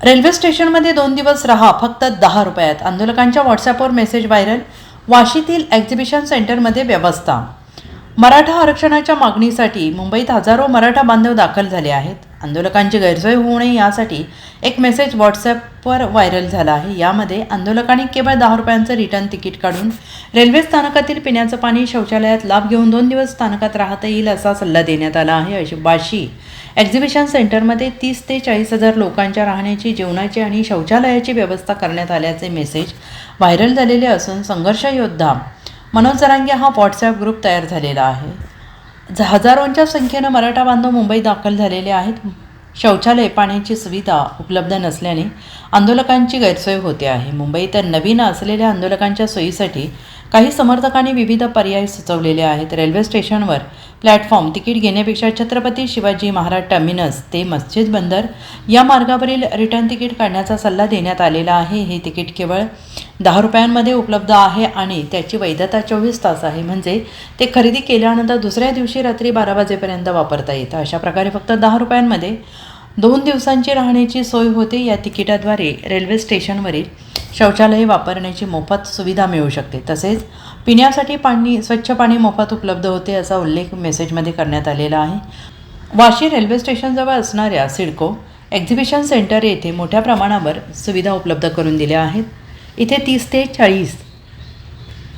Railway स्टेशनमध्ये दोन दिवस राहा फक्त दहा रुपयात. आंदोलकांच्या व्हॉट्सॲपवर मेसेज व्हायरल वाशीतील एक्झिबिशन सेंटरमध्ये व्यवस्था. मराठा आरक्षणाच्या मागणीसाठी मुंबईत हजारो मराठा बांधव दाखल झाले आहेत. आंदोलकांची गैरसोय होऊ नये यासाठी एक मेसेज व्हॉट्सॲपवर व्हायरल झाला आहे. यामध्ये आंदोलकांनी केवळ दहा रुपयांचं रिटर्न तिकीट काढून रेल्वे स्थानकातील पिण्याचं पाणी शौचालयात लाभ घेऊन दोन दिवस स्थानकात राहता येईल असा सल्ला देण्यात आला आहे. अशी बाशी एक्झिबिशन सेंटरमध्ये तीस ते चाळीस हजार लोकांच्या राहण्याची जेवणाची आणि शौचालयाची व्यवस्था करण्यात आल्याचे मेसेज व्हायरल झालेले असून संघर्ष योद्धा मनोज जरांगे हा व्हॉट्सॲप ग्रुप तयार झालेला आहे. हजारोंच्या संख्येनं मराठा बांधव मुंबईत दाखल झालेले आहेत. शौचालय पाण्याची सुविधा उपलब्ध नसल्याने आंदोलकांची गैरसोय होते आहे. मुंबईत नवीन असलेल्या आंदोलकांच्या सोयीसाठी काही समर्थकांनी विविध पर्याय सुचवलेले आहेत. रेल्वे स्टेशनवर प्लॅटफॉर्म तिकीट घेण्यापेक्षा छत्रपती शिवाजी महाराज टर्मिनस ते मस्जिद बंदर या मार्गावरील रिटर्न तिकीट काढण्याचा सल्ला देण्यात आलेला आहे. हे तिकीट केवळ दहा रुपयांमध्ये उपलब्ध आहे आणि त्याची वैधता चोवीस तास आहे. म्हणजे ते खरेदी केल्यानंतर दुसऱ्या दिवशी रात्री बारा वाजेपर्यंत वापरता येतं. अशा प्रकारे फक्त दहा रुपयांमध्ये दोन दिवसांची राहण्याची सोय होते. या तिकिटाद्वारे रेल्वे स्टेशनवरील शौचालय वापरण्याची मोफत सुविधा मिळू शकते. तसेच पिण्यासाठी पाणी स्वच्छ पाणी मोफत उपलब्ध होते असा उल्लेख मेसेजमध्ये करण्यात आलेला आहे. वाशी रेल्वे स्टेशनजवळ असणाऱ्या सिडको एक्झिबिशन सेंटर येथे मोठ्या प्रमाणावर सुविधा उपलब्ध करून दिल्या आहेत. इथे तीस ते चाळीस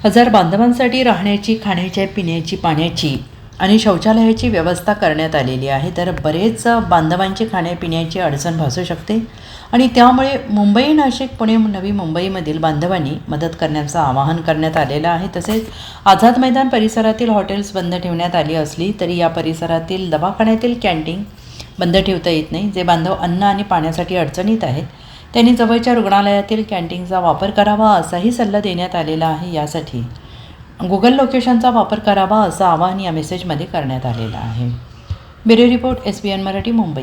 हजार बांधवांसाठी राहण्याची खाण्याच्या पिण्याची पाण्याची आणि शौचालयाची व्यवस्था करण्यात आलेली आहे. तर बरेच बांधवांची खाण्यापिण्याची अडचण भासू शकते आणि त्यामुळे मुंबई नाशिक पुणे नवी मुंबईमधील बांधवांनी मदत करण्याचं आवाहन करण्यात आलेलं आहे. तसेच आझाद मैदान परिसरातील हॉटेल्स बंद ठेवण्यात आली असली तरी या परिसरातील दवाखान्यातील कॅन्टीन बंद ठेवता येत नाही जे बांधव अन्न आणि पाण्यासाठी अडचणीत आहेत. त्यांनी जवळच्या रुग्णालयातील कॅन्टीनचा वापर करावा असाही सल्ला देण्यात आलेला आहे. यासाठी गुगल लोकेशनचा वापर करावा असं आवाहन या मेसेजमध्ये करण्यात आलेलं आहे. Bureau report S B N Marathi Mumbai.